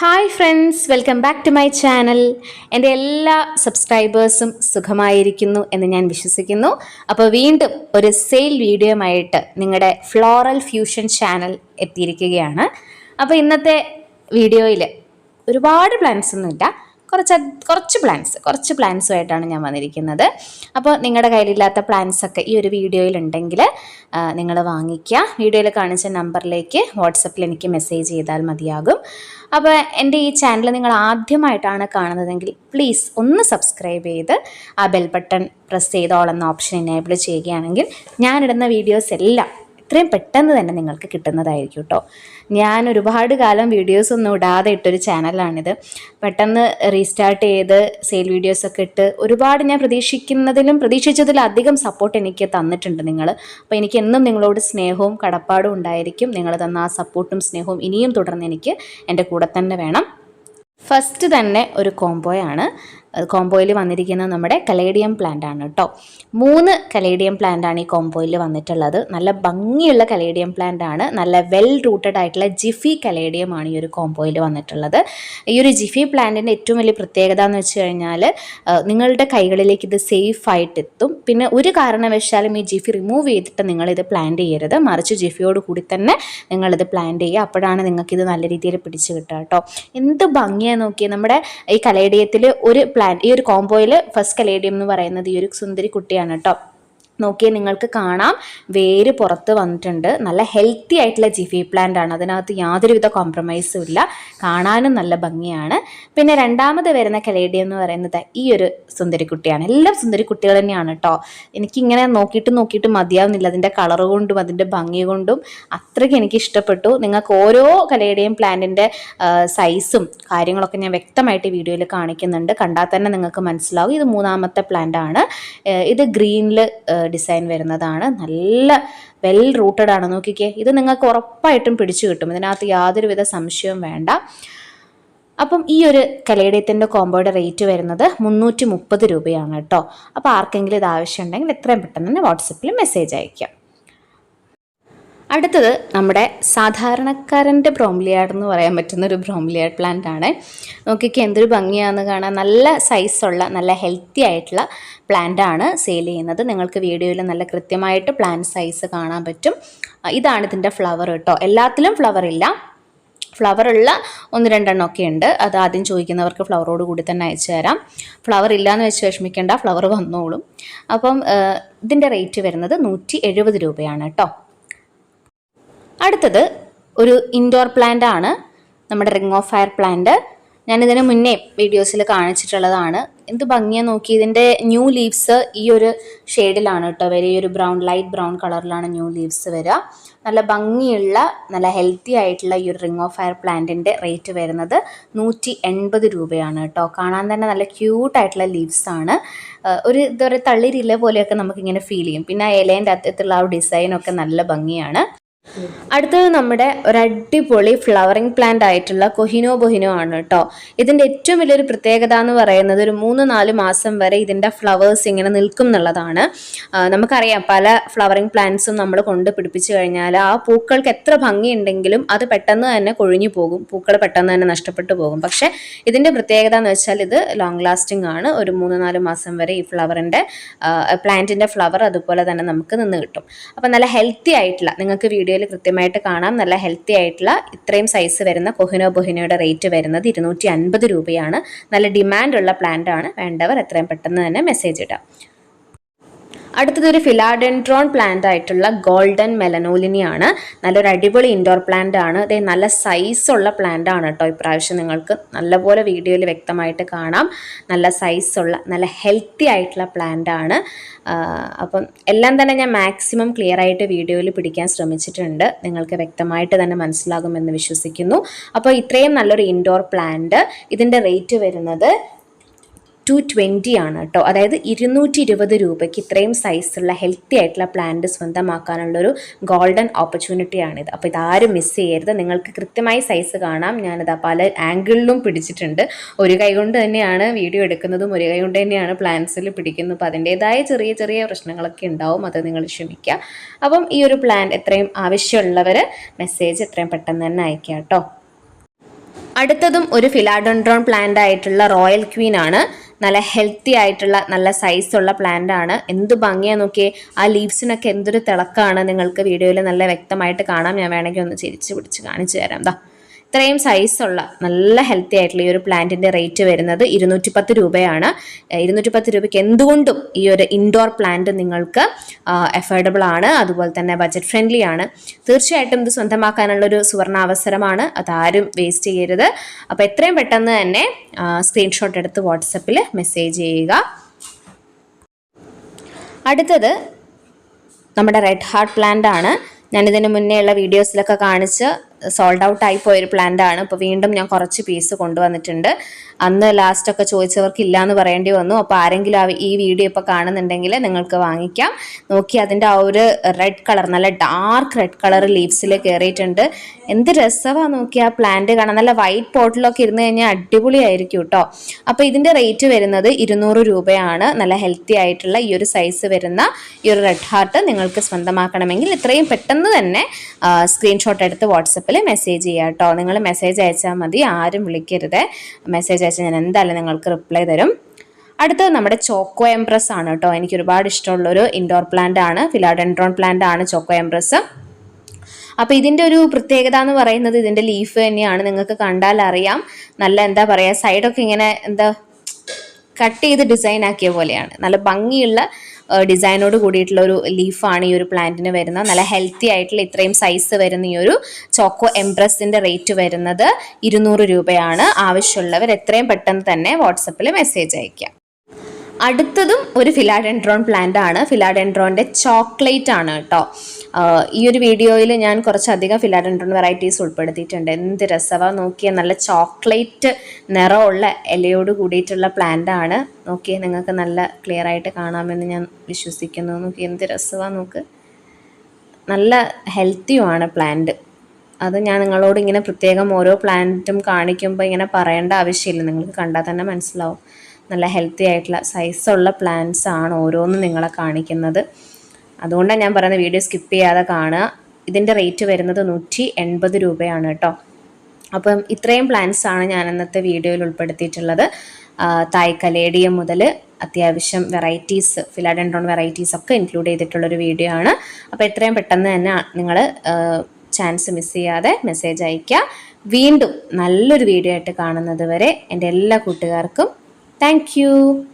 Hi friends welcome back to my channel എന്റെ എല്ലാ സബ്സ്ക്രൈബേഴ്സും സുഖമായിരിക്കുന്നു എന്ന് ഞാൻ വിശ്വസിക്കുന്നു. അപ്പോൾ വീണ്ടും ഒരു സെയിൽ വീഡിയോയുമായിട്ട് നിങ്ങളുടെ ഫ്ലോറൽ ഫ്യൂഷൻ ചാനൽ എത്തിയിരിക്കുകയാണ്. അപ്പോൾ ഇന്നത്തെ വീഡിയോയിൽ ഒരുപാട് പ്ലാൻസ് ഒന്നുമില്ല. കുറച്ച് കുറച്ച് പ്ലാൻസ് കുറച്ച് പ്ലാൻസുമായിട്ടാണ് ഞാൻ വന്നിരിക്കുന്നത്. അപ്പോൾ നിങ്ങളുടെ കയ്യിലില്ലാത്ത പ്ലാൻസ് ഒക്കെ ഈ ഒരു വീഡിയോയിൽ ഉണ്ടെങ്കിൽ നിങ്ങൾ വാങ്ങിക്കുക. വീഡിയോയിൽ കാണിച്ച നമ്പറിലേക്ക് വാട്സപ്പിൽ എനിക്ക് മെസ്സേജ് ചെയ്താൽ മതിയാകും. അപ്പോൾ എന്റെ ഈ ചാനൽ നിങ്ങൾ ആദ്യമായിട്ടാണ് കാണുന്നതെങ്കിൽ പ്ലീസ് ഒന്ന് സബ്സ്ക്രൈബ് ചെയ്ത് ആ ബെൽ ബട്ടൺ പ്രസ് ചെയ്തോളെന്ന ഓപ്ഷൻ എനേബിൾ ചെയ്യുകയാണെങ്കിൽ ഞാനിടുന്ന വീഡിയോസ് എല്ലാം എത്രയും പെട്ടെന്ന് തന്നെ നിങ്ങൾക്ക് കിട്ടുന്നതായിരിക്കും കേട്ടോ ഞാൻ ഒരുപാട് കാലം വീഡിയോസ് ഒന്നും ഇടാതെ ഇട്ടൊരു ചാനലാണിത് പെട്ടെന്ന് റീസ്റ്റാർട്ട് ചെയ്ത് സെയിൽ വീഡിയോസൊക്കെ ഇട്ട് ഒരുപാട് ഞാൻ പ്രതീക്ഷിക്കുന്നതിലും പ്രതീക്ഷിച്ചതിലും അധികം സപ്പോർട്ട് എനിക്ക് തന്നിട്ടുണ്ട് നിങ്ങൾ അപ്പോൾ എനിക്ക് എന്നും നിങ്ങളോട് സ്നേഹവും കടപ്പാടും ഉണ്ടായിരിക്കും. നിങ്ങൾ തന്ന ആ സപ്പോർട്ടും സ്നേഹവും ഇനിയും തുടർന്ന് എനിക്ക് എന്റെ കൂടെ തന്നെ വേണം. ഫസ്റ്റ് തന്നെ ഒരു കോംബോയാണ് കോംബോയിൽ വന്നിരിക്കുന്നത് നമ്മുടെ കലേഡിയം പ്ലാന്റ് ആണ് കേട്ടോ മൂന്ന് കലേഡിയം പ്ലാന്റ് ആണ് ഈ കോംബോയിൽ വന്നിട്ടുള്ളത്. നല്ല ഭംഗിയുള്ള കലേഡിയം പ്ലാന്റ് ആണ്. നല്ല വെൽ റൂട്ടഡ് ആയിട്ടുള്ള ജിഫി കലേഡിയം ആണ് ഈ ഒരു കോംബോയിൽ വന്നിട്ടുള്ളത്. ഈ ഒരു ജിഫി പ്ലാന്റിന്റെ ഏറ്റവും വലിയ പ്രത്യേകത എന്ന് വെച്ച് കഴിഞ്ഞാൽ നിങ്ങളുടെ കൈകളിലേക്ക് ഇത് സേഫ് ആയിട്ട് എത്തും. പിന്നെ ഒരു കാരണവശാലും ഈ ജിഫി റിമൂവ് ചെയ്തിട്ട് നിങ്ങളിത് പ്ലാന്റ് ചെയ്യരുത്. മറിച്ച് ജിഫിയോട് കൂടി തന്നെ നിങ്ങളിത് പ്ലാന്റ് ചെയ്യുക. അപ്പോഴാണ് നിങ്ങൾക്കിത് നല്ല രീതിയിൽ പിടിച്ച് കിട്ടുക കേട്ടോ എന്ത് ഭംഗിയാണ് നോക്കിയത് നമ്മുടെ ഈ കലേഡിയത്തിൽ ഒരു പ്ലാന്റ് ഈ ഒരു കോംബോയിൽ ഫസ്റ്റ് കലേഡിയം എന്ന് പറയുന്നത് ഈ ഒരു സുന്ദരി കുട്ടിയാണ് കേട്ടോ നോക്കിയാൽ നിങ്ങൾക്ക് കാണാം. വേര് പുറത്ത് വന്നിട്ടുണ്ട്. നല്ല ഹെൽത്തി ആയിട്ടുള്ള ജിഫി പ്ലാന്റ് ആണ്. അതിനകത്ത് യാതൊരുവിധ കോംപ്രമൈസും ഇല്ല. കാണാനും നല്ല ഭംഗിയാണ്. പിന്നെ രണ്ടാമത് വരുന്ന കലേഡിയം എന്ന് പറയുന്നത് ഈ ഒരു സുന്ദരിക്കുട്ടിയാണ് എല്ലാം സുന്ദരിക്കുട്ടികൾ തന്നെയാണ് കേട്ടോ എനിക്കിങ്ങനെ നോക്കിയിട്ട് നോക്കിയിട്ട് മതിയാവുന്നില്ല. അതിന്റെ കളർ കൊണ്ടും അതിന്റെ ഭംഗി കൊണ്ടും അത്രയ്ക്ക് എനിക്ക് ഇഷ്ടപ്പെട്ടു. നിങ്ങൾക്ക് ഓരോ കലേഡിയം പ്ലാന്റിന്റെ സൈസും കാര്യങ്ങളൊക്കെ ഞാൻ വ്യക്തമായിട്ട് വീഡിയോയിൽ കാണിക്കുന്നുണ്ട്. കണ്ടാൽ തന്നെ നിങ്ങൾക്ക് മനസ്സിലാവും. ഇത് മൂന്നാമത്തെ പ്ലാന്റ് ആണ്. ഇത് ഗ്രീനിൽ ഡിസൈൻ വരുന്നതാണ്. നല്ല വെൽ റൂട്ടഡ് ആണ്. നോക്കിക്കേ ഇത് നിങ്ങൾക്ക് ഉറപ്പായിട്ടും പിടിച്ചു കിട്ടും. ഇതിനകത്ത് യാതൊരുവിധ സംശയവും വേണ്ട. അപ്പം ഈ ഒരു കലേഡിയത്തിന്റെ കോമ്പോയുടെ റേറ്റ് വരുന്നത് മുന്നൂറ്റി മുപ്പത് രൂപയാണ് കേട്ടോ. അപ്പോൾ ആർക്കെങ്കിലും ഇത് ആവശ്യമുണ്ടെങ്കിൽ എത്രയും പെട്ടെന്ന് തന്നെ വാട്സപ്പിൽ മെസ്സേജ് അയയ്ക്കാം അടുത്തത് നമ്മുടെ സാധാരണക്കാരന്റെ ബ്രോംലിയാഡ് എന്ന് പറയാൻ പറ്റുന്ന ഒരു ബ്രോംലിയാഡ് പ്ലാന്റ് ആണ്. നോക്കിക്കേ എന്തൊരു ഭംഗിയാണെന്ന് കാണാൻ നല്ല സൈസുള്ള നല്ല ഹെൽത്തി ആയിട്ടുള്ള പ്ലാന്റ് ആണ് സെയിൽ ചെയ്യുന്നത്. നിങ്ങൾക്ക് വീഡിയോയിൽ നല്ല കൃത്യമായിട്ട് പ്ലാന്റ് സൈസ് കാണാൻ പറ്റും. ഇതാണ് ഇതിന്റെ ഫ്ലവർ കേട്ടോ. എല്ലാത്തിലും ഫ്ലവർ ഇല്ല. ഫ്ലവറുള്ള ഒന്ന് രണ്ടെണ്ണം ഒക്കെ ഉണ്ട്. അത് ആദ്യം ചോദിക്കുന്നവർക്ക് ഫ്ലവറോട് കൂടി തന്നെ അയച്ചു തരാം. ഫ്ലവർ ഇല്ലയെന്ന് വെച്ച് വിഷമിക്കേണ്ട ഫ്ലവർ വന്നോളും. അപ്പം ഇതിന്റെ റേറ്റ് വരുന്നത് നൂറ്റി രൂപയാണ് കേട്ടോ. അടുത്തത് ഒരു ഇൻഡോർ പ്ലാന്റ് ആണ്. നമ്മുടെ റിംഗ് ഓഫ് ഫയർ പ്ലാന്റ് ഞാനിതിന് മുന്നേ വീഡിയോസിൽ കാണിച്ചിട്ടുള്ളതാണ്. എന്ത് ഭംഗിയാ നോക്കി. ഇതിന്റെ ന്യൂ ലീവ്സ് ഈ ഒരു ഷെയ്ഡിലാണ് കേട്ടോ വരിക. ഈ ഒരു ബ്രൗൺ ലൈറ്റ് ബ്രൗൺ കളറിലാണ് ന്യൂ ലീവ്സ് വരിക. നല്ല ഭംഗിയുള്ള നല്ല ഹെൽത്തി ആയിട്ടുള്ള ഈ ഒരു റിംഗ് ഓഫ് ഫയർ പ്ലാന്റിന്റെ റേറ്റ് വരുന്നത് നൂറ്റി എൺപത് രൂപയാണ് കേട്ടോ. കാണാൻ തന്നെ നല്ല ക്യൂട്ടായിട്ടുള്ള ലീവ്സാണ് ഒരു എന്താ പറയുക തളിരില പോലെയൊക്കെ നമുക്കിങ്ങനെ ഫീൽ ചെയ്യും. പിന്നെ ആ ഇലേന്റെ അത്തരത്തിലുള്ള ആ ഡിസൈനൊക്കെ നല്ല ഭംഗിയാണ്. അടുത്തത് നമ്മുടെ ഒരു അടിപൊളി ഫ്ലവറിങ് പ്ലാന്റ് ആയിട്ടുള്ള കൊഹിനോ ബൊഹിനോ ആണ് കേട്ടോ ഇതിന്റെ ഏറ്റവും വലിയൊരു പ്രത്യേകത എന്ന് പറയുന്നത് ഒരു മൂന്ന് നാല് മാസം വരെ ഇതിന്റെ ഫ്ലവേഴ്സ് ഇങ്ങനെ നിൽക്കും എന്നുള്ളതാണ്. നമുക്കറിയാം പല ഫ്ലവറിങ് പ്ലാന്റ്സും നമ്മൾ കൊണ്ട് പിടിപ്പിച്ചു കഴിഞ്ഞാൽ ആ പൂക്കൾക്ക് എത്ര ഭംഗിയുണ്ടെങ്കിലും അത് പെട്ടെന്ന് തന്നെ കൊഴിഞ്ഞു പോകും. പൂക്കൾ പെട്ടെന്ന് തന്നെ നഷ്ടപ്പെട്ടു പോകും. പക്ഷേ ഇതിന്റെ പ്രത്യേകത എന്ന് വെച്ചാൽ ഇത് ലോങ് ലാസ്റ്റിംഗ് ആണ്. ഒരു മൂന്ന് നാല് മാസം വരെ ഈ ഫ്ലവറിന്റെ പ്ലാന്റിന്റെ ഫ്ലവർ അതുപോലെ തന്നെ നമുക്ക് നിന്ന് കിട്ടും. അപ്പം നല്ല ഹെൽത്തി ആയിട്ടുള്ള നിങ്ങൾക്ക് വീഡിയോയിൽ കൃത്യമായിട്ട് കാണാം. നല്ല ഹെൽത്തി ആയിട്ടുള്ള ഇത്രയും സൈസ് വരുന്ന കൊഹിനോ ബൊഹിനോയുടെ റേറ്റ് വരുന്നത് ഇരുന്നൂറ്റി രൂപയാണ്. നല്ല ഡിമാൻഡുള്ള പ്ലാന്റ് ആണ്. വേണ്ടവർ എത്രയും പെട്ടെന്ന് തന്നെ മെസ്സേജ് ഇടാം. അടുത്തത് ഒരു ഫിലാഡെൻഡ്രോൺ പ്ലാന്റ് ആയിട്ടുള്ള ഗോൾഡൻ മെലനോലിനിയാണ്. നല്ലൊരു അടിപൊളി ഇൻഡോർ പ്ലാന്റ് ആണ്. അതേ നല്ല സൈസുള്ള പ്ലാന്റ് ആണ് കേട്ടോ ഇപ്രാവശ്യം നിങ്ങൾക്ക് നല്ലപോലെ വീഡിയോയിൽ വ്യക്തമായിട്ട് കാണാം. നല്ല സൈസുള്ള നല്ല ഹെൽത്തി ആയിട്ടുള്ള പ്ലാന്റ് ആണ്. അപ്പം എല്ലാം തന്നെ ഞാൻ മാക്സിമം ക്ലിയർ ആയിട്ട് വീഡിയോയിൽ പിടിക്കാൻ ശ്രമിച്ചിട്ടുണ്ട്. നിങ്ങൾക്ക് വ്യക്തമായിട്ട് തന്നെ മനസ്സിലാകുമെന്ന് വിശ്വസിക്കുന്നു. അപ്പോൾ ഇത്രയും നല്ലൊരു ഇൻഡോർ പ്ലാന്റ് ഇതിന്റെ റേറ്റ് വരുന്നത് ടു ട്വന്റി ആണ് കേട്ടോ അതായത് ഇരുന്നൂറ്റി ഇരുപത് രൂപയ്ക്ക് ഇത്രയും സൈസുള്ള ഹെൽത്തി ആയിട്ടുള്ള പ്ലാന്റ് സ്വന്തമാക്കാനുള്ളൊരു ഗോൾഡൻ ഓപ്പർച്യൂണിറ്റിയാണിത് അപ്പോൾ ഇതാരും മിസ് ചെയ്യരുത്. നിങ്ങൾക്ക് കൃത്യമായി സൈസ് കാണാം. ഞാനിത് പല ആംഗിളിലും പിടിച്ചിട്ടുണ്ട്. ഒരു കൈ കൊണ്ട് തന്നെയാണ് വീഡിയോ എടുക്കുന്നതും ഒരു കൈ കൊണ്ട് തന്നെയാണ് പ്ലാന്റ്സിൽ പിടിക്കുന്നത്. അപ്പോൾ അതിന്റേതായ ചെറിയ ചെറിയ പ്രശ്നങ്ങളൊക്കെ ഉണ്ടാവും. അത് നിങ്ങൾ ക്ഷമിക്കുക അപ്പം ഈ ഒരു പ്ലാൻ എത്രയും ആവശ്യമുള്ളവർ മെസ്സേജ് എത്രയും പെട്ടെന്ന് തന്നെ അയക്കുക കേട്ടോ അടുത്തതും ഒരു ഫിലാഡോൺഡ്രോൺ പ്ലാന്റ് ആയിട്ടുള്ള റോയൽ ക്വീൻ ആണ്. നല്ല ഹെൽത്തി ആയിട്ടുള്ള നല്ല സൈസുള്ള പ്ലാന്റ് ആണ്. എന്ത് ഭംഗിയാ നോക്കിയേ. ആ ലീവ്സിനൊക്കെ എന്തൊരു തിളക്കമാണ് നിങ്ങൾക്ക് വീഡിയോയിൽ നല്ല വ്യക്തമായിട്ട് കാണാം. ഞാൻ വേണമെങ്കിൽ ഒന്ന് ചിരിച്ച് പിടിച്ച് കാണിച്ചു തരാം. ദാ. ഇത്രയും സൈസുള്ള നല്ല ഹെൽത്തി ആയിട്ടുള്ള ഈ ഒരു പ്ലാന്റിന്റെ റേറ്റ് വരുന്നത് ഇരുന്നൂറ്റി പത്ത് രൂപയാണ്. ഇരുന്നൂറ്റി പത്ത് രൂപയ്ക്ക് എന്തുകൊണ്ടും ഈ ഒരു ഇൻഡോർ പ്ലാന്റ് നിങ്ങൾക്ക് അഫോർഡബിൾ ആണ്. അതുപോലെ തന്നെ ബജറ്റ് ഫ്രണ്ട്ലി ആണ്. തീർച്ചയായിട്ടും ഇത് സ്വന്തമാക്കാനുള്ളൊരു സുവർണാവസരമാണ്. അതാരും വേസ്റ്റ് ചെയ്യരുത്. അപ്പോൾ എത്രയും പെട്ടെന്ന് തന്നെ സ്ക്രീൻഷോട്ട് എടുത്ത് വാട്സപ്പിൽ മെസ്സേജ് ചെയ്യുക. അടുത്തത് നമ്മുടെ റെഡ് ഹാർട്ട് പ്ലാന്റ് ആണ്. ഞാനിതിന് മുന്നേ ഉള്ള വീഡിയോസിലൊക്കെ കാണിച്ച് സോൾഡ് ഔട്ട് ആയി പോയൊരു പ്ലാന്റ് ആണ്. ഇപ്പോൾ വീണ്ടും ഞാൻ കുറച്ച് പീസ് കൊണ്ടുവന്നിട്ടുണ്ട്. അന്ന് ലാസ്റ്റ് ഒക്കെ ചോദിച്ചവർക്ക് ഇല്ല എന്ന് പറയേണ്ടി വന്നു. അപ്പോൾ ആരെങ്കിലും ഈ വീഡിയോ ഇപ്പോൾ കാണുന്നുണ്ടെങ്കിൽ നിങ്ങൾക്ക് വാങ്ങിക്കാം. നോക്കി അതിന്റെ ആ ഒരു റെഡ് കളർ നല്ല ഡാർക്ക് റെഡ് കളർ ലീവ്സിൽ കയറിയിട്ടുണ്ട് എന്ത് രസമാണ് നോക്കി ആ പ്ലാന്റ് കാണാൻ. നല്ല വൈറ്റ് പോട്ടിലൊക്കെ ഇരുന്ന് കഴിഞ്ഞാൽ അടിപൊളിയായിരിക്കും കേട്ടോ അപ്പോൾ ഇതിന്റെ റേറ്റ് വരുന്നത് ഇരുന്നൂറ് രൂപയാണ്. നല്ല ഹെൽത്തി ആയിട്ടുള്ള ഈ ഒരു സൈസ് വരുന്ന ഈ ഒരു റെഡ് ഹാർട്ട് നിങ്ങൾക്ക് സ്വന്തമാക്കണമെങ്കിൽ ഇത്രയും പെട്ടെന്ന് തന്നെ സ്ക്രീൻഷോട്ട് എടുത്ത് വാട്സപ്പിൽ മെസ്സേജ് ചെയ്യുക കേട്ടോ. നിങ്ങൾ മെസ്സേജ് അയച്ചാൽ മതി. ആരും വിളിക്കരുത്. മെസ്സേജ് അയച്ചാൽ ഞാൻ എന്തായാലും നിങ്ങൾക്ക് റിപ്ലൈ തരും. അടുത്തത് നമ്മുടെ ചോക്കോ എംപ്രസ് ആണ് കേട്ടോ. എനിക്ക് ഒരുപാട് ഇഷ്ടമുള്ളൊരു ഇൻഡോർ പ്ലാന്റ് ആണ്. ഫിലാഡെൻഡ്രോൺ പ്ലാന്റ് ആണ് ചോക്കോ എംപ്രസ് അപ്പോൾ ഇതിന്റെ ഒരു പ്രത്യേകത എന്ന് പറയുന്നത് ഇതിന്റെ ലീഫ് തന്നെയാണ്. നിങ്ങൾക്ക് കണ്ടാൽ അറിയാം. നല്ല എന്താ പറയുക സൈഡൊക്കെ ഇങ്ങനെ എന്താ കട്ട് ചെയ്ത് ഡിസൈൻ ആക്കിയ പോലെയാണ്. നല്ല ഭംഗിയുള്ള ഡിസൈനോട് കൂടിയിട്ടുള്ള ഒരു ലീഫാണ് ഈ ഒരു പ്ലാന്റിന് വരുന്നത്. നല്ല ഹെൽത്തി ആയിട്ടുള്ള ഇത്രയും സൈസ് വരുന്ന ഈ ഒരു ചോക്കോ എംപ്രസിന്റെ റേറ്റ് വരുന്നത് ഇരുന്നൂറ് രൂപയാണ്. ആവശ്യമുള്ളവർ എത്രയും പെട്ടെന്ന് തന്നെ വാട്സപ്പിൽ മെസ്സേജ് അയക്കാം അടുത്തതും ഒരു ഫിലാഡെൻഡ്രോൺ പ്ലാന്റ് ആണ് ഫിലാഡെൻഡ്രോന്റെ ചോക്ലേറ്റ് ആണ് കേട്ടോ. ഈ ഒരു വീഡിയോയിൽ ഞാൻ കുറച്ചധികം ഫിലാഡൻഡ്രോൺ വെറൈറ്റീസ് ഉൾപ്പെടുത്തിയിട്ടുണ്ട്. എന്ത് രസവ നോക്കിയ. നല്ല ചോക്ലേറ്റ് നിറമുള്ള ഇലയോട് കൂടിയിട്ടുള്ള പ്ലാന്റ് ആണ്. നോക്കിയ നിങ്ങൾക്ക് നല്ല ക്ലിയർ ആയിട്ട് കാണാമെന്ന് ഞാൻ വിശ്വസിക്കുന്നു. നോക്കി എന്ത് രസവ നോക്ക്. നല്ല ഹെൽത്തിയുമാണ് പ്ലാന്റ് അത് ഞാൻ നിങ്ങളോട് ഇങ്ങനെ പ്രത്യേകം ഓരോ പ്ലാന്റും കാണിക്കുമ്പോൾ ഇങ്ങനെ പറയേണ്ട ആവശ്യമില്ല. നിങ്ങൾക്ക് കണ്ടാൽ തന്നെ മനസ്സിലാവും. നല്ല ഹെൽത്തി ആയിട്ടുള്ള സൈസുള്ള പ്ലാന്റ്സ് ആണ് ഓരോന്നും നിങ്ങളെ കാണിക്കുന്നത്. അതുകൊണ്ടാണ് ഞാൻ പറയുന്നത് വീഡിയോ സ്കിപ്പ് ചെയ്യാതെ കാണുക. ഇതിന്റെ റേറ്റ് വരുന്നത് നൂറ്റി എൺപത് രൂപയാണ് കേട്ടോ. അപ്പം ഇത്രയും പ്ലാൻസാണ് ഞാൻ ഇന്നത്തെ വീഡിയോയിൽ ഉൾപ്പെടുത്തിയിട്ടുള്ളത്. തായ് കലേഡിയം മുതൽ അത്യാവശ്യം വെറൈറ്റീസ് ഫിലാഡൻഡ്രോൺ വെറൈറ്റീസ് ഒക്കെ ഇൻക്ലൂഡ് ചെയ്തിട്ടുള്ളൊരു വീഡിയോ ആണ്. അപ്പോൾ എത്രയും പെട്ടെന്ന് തന്നെ നിങ്ങൾ ചാൻസ് മിസ് ചെയ്യാതെ മെസ്സേജ് അയയ്ക്കുക. വീണ്ടും നല്ലൊരു വീഡിയോ ആയിട്ട് കാണുന്നത് വരെ എന്റെ എല്ലാ കൂട്ടുകാർക്കും you.